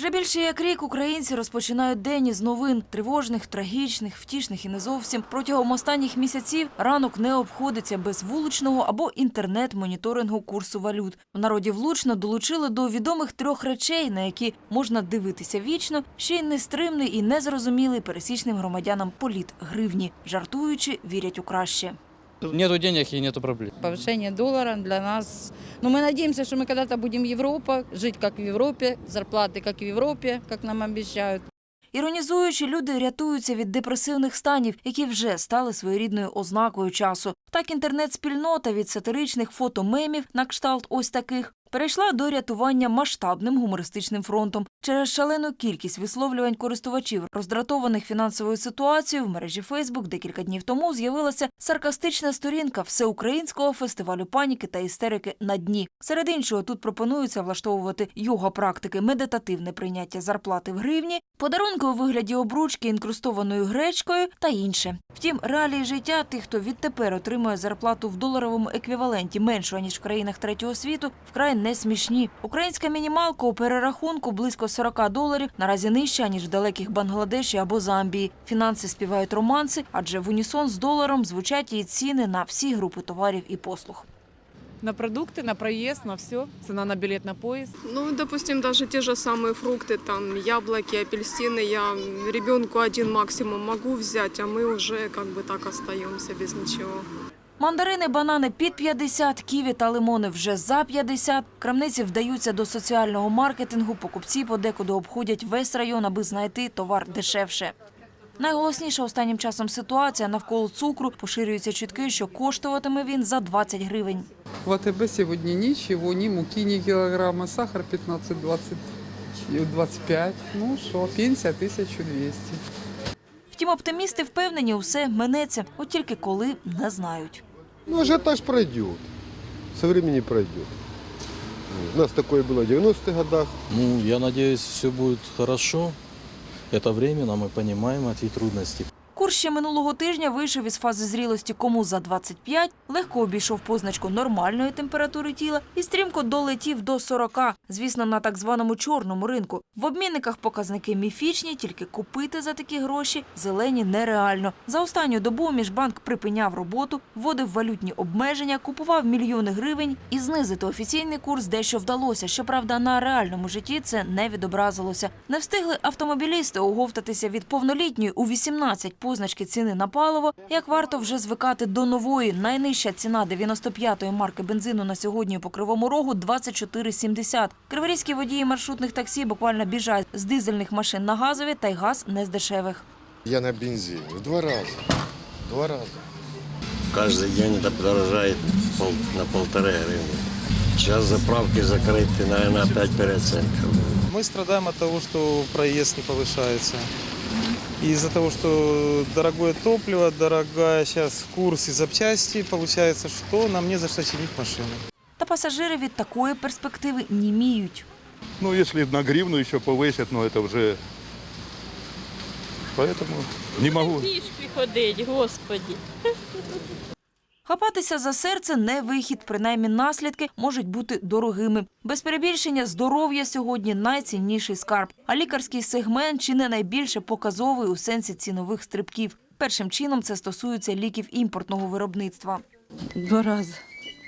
Вже більше як рік українці розпочинають день із новин тривожних, трагічних, втішних і не зовсім. Протягом останніх місяців ранок не обходиться без вуличного або інтернет-моніторингу курсу валют. В народі влучно долучили до відомих трьох речей, на які можна дивитися вічно, ще й нестримний і незрозумілий пересічним громадянам політ гривні, жартуючи, вірять у краще. Нету денег и нету проблем. Повышение доллара для нас. Но мы надеемся, что мы когда-то будем Европа, жить как в Европе, зарплаты как в Европе, как нам обещают. Іронізуючи, люди рятуються від депресивних станів, які вже стали своєрідною ознакою часу. Так інтернет-спільнота від сатиричних фотомемів на кшталт ось таких перейшла до рятування масштабним гумористичним фронтом. Через шалену кількість висловлювань користувачів, роздратованих фінансовою ситуацією, в мережі Фейсбук декілька днів тому з'явилася саркастична сторінка всеукраїнського фестивалю паніки та істерики на дні. Серед іншого тут пропонується влаштовувати йога-практики, медитативне прийняття зарплати в гривні, подарунки у вигляді обручки, інкрустованою гречкою та інше. Втім, реалії життя тих, хто відтепер отримує зарплату в доларовому еквіваленті меншою ніж в країнах третього світу, вкрай не смішні. Українська мінімалка у перерахунку близько 40 доларів наразі нижча ніж в далеких Бангладеші або Замбії. Фінанси співають романси, адже в унісон з доларом звучать і ціни на всі групи товарів і послуг. На продукты, на проезд, на все. Цена на билет на поезд. Ну, допустим, даже те же самые фрукты, там, яблоки, апельсины, я ребенку один максимум могу взять, а мы уже как бы так остаемся без ничего. Мандарини, банани під 50, ківі та лимони вже за 50. Крамниці вдаються до соціального маркетингу, покупці подекуди обходять весь район, аби знайти товар дешевше. Найголосніша останнім часом ситуація навколо цукру поширюються чутки, що коштуватиме він за 20 гривень. В АТБ сегодня ничего, ни муки, ни килограмма, сахар 15-20, и 25. Ну что, пенсия 1200. Втім, оптимісти впевнені, усе минеться, от тільки коли не знають. Ну, ажиотаж пройдет. Со временем пройдет. У нас такое было в 90-х годах. Ну, я надеюсь, все будет хорошо. Это временно, мы понимаем эти трудности. Курс ще минулого тижня вийшов із фази зрілості кому за 25, легко обійшов позначку нормальної температури тіла і стрімко долетів до 40, звісно, на так званому чорному ринку. В обмінниках показники міфічні, тільки купити за такі гроші зелені нереально. За останню добу міжбанк припиняв роботу, вводив валютні обмеження, купував мільйони гривень і знизити офіційний курс дещо вдалося. Щоправда, на реальному житті це не відобразилося. Не встигли автомобілісти оговтатися від повнолітньої у 18 позначки ціни на паливо, як варто вже звикати до нової. Найнижча ціна 95-ї марки бензину на сьогодні по Кривому Рогу – 24,70. Криворізькі водії маршрутних таксі буквально біжать з дизельних машин на газові, та й газ не з дешевих. Я на бензине. В два раза. Два раза. Каждый день это подорожает пол- на полторы гривны. Сейчас заправки закрыты, наверное, опять переоценка. Мы страдаем от того, что проезд не повышается. И из-за того, что дорогое топливо, дорогая сейчас курс и запчасти, получается, что нам не за что чинить машину. Та пасажири від такої перспективи німіють. Ну, если на гривну еще повысят, ну это уже... Поэтому не могу. Пішки ходить, господі. Хапатися за серце не вихід, принаймні наслідки можуть бути дорогими. Без перебільшення здоров'я сьогодні найцінніший скарб, а лікарський сегмент чи не найбільше показовий у сенсі цінових стрибків. Першим чином це стосується ліків імпортного виробництва. Два рази.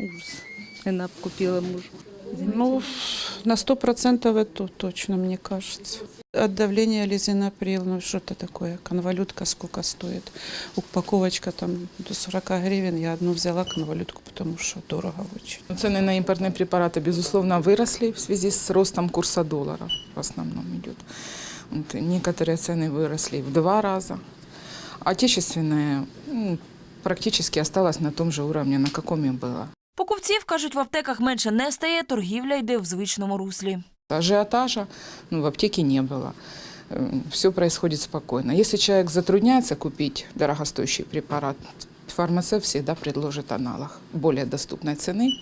Ужас. Вона купила мужу. Ну, на 100% это точно, мне кажется. От давления лизинаприл, ну что-то такое. Конвалютка сколько стоит? Упаковочка там до 40 гривен. Я одну взяла конвалютку, потому что дорого очень. Цены на импортные препараты, безусловно, выросли в связи с ростом курса доллара. В основном идет. Вот, некоторые цены выросли в два раза. Отечественные м, практически осталось на том же уровне, на каком и было. Покупців, кажуть, в аптеках менше не стає, торгівля йде в звичному руслі. Ажиотажа ну, в аптеке не было. Все происходит спокойно. Если человек затрудняется купить дорогостоящий препарат, фармацевт всегда предложит аналог более доступной цены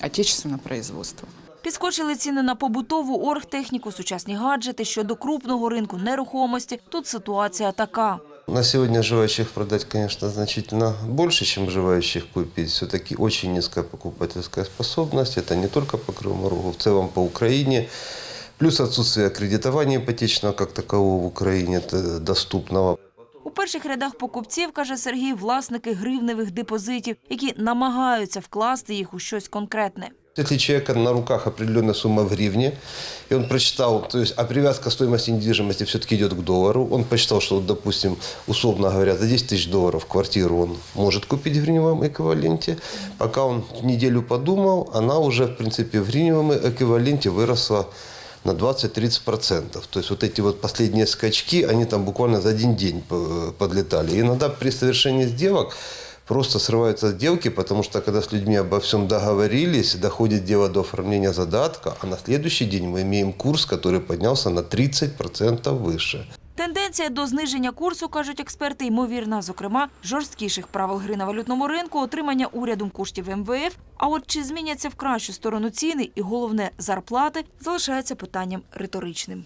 отечественного производства. Підскочили ціни на побутову оргтехніку, сучасні гаджети. Щодо крупного ринку нерухомості, тут ситуація така. На сегодня желающих продать, конечно, значительно больше, чем желающих купить. Все-таки очень низкая покупательская способность. Это не только по Кривому Рогу, в целом по Украине. Плюс отсутствие кредитования ипотечного как такового в Украине доступного. У перших рядах покупців, каже Сергій, власники гривневих депозитів, які намагаються вкласти їх у щось конкретне. Если человека на руках определенная сумма в гривне, и он прочитал, то есть, а привязка стоимости недвижимости все-таки идет к доллару, он посчитал, что, вот, допустим, условно говоря, за 10 тысяч долларов квартиру он может купить в гривневом эквиваленте. Пока он неделю подумал, она уже, в принципе, в гривневом эквиваленте выросла на 20-30%. То есть вот эти вот последние скачки, они там буквально за один день э, подлетали. И иногда при совершении сделок просто срываются сделки, потому что когда с людьми обо всем договорились, доходит дело до оформления задатка, а на следующий день мы имеем курс, который поднялся на 30% выше. Тенденція до зниження курсу, кажуть експерти, ймовірна, зокрема, жорсткіших правил гри на валютному ринку, отримання урядом коштів МВФ. А от чи зміняться в кращу сторону ціни і головне зарплати, залишається питанням риторичним.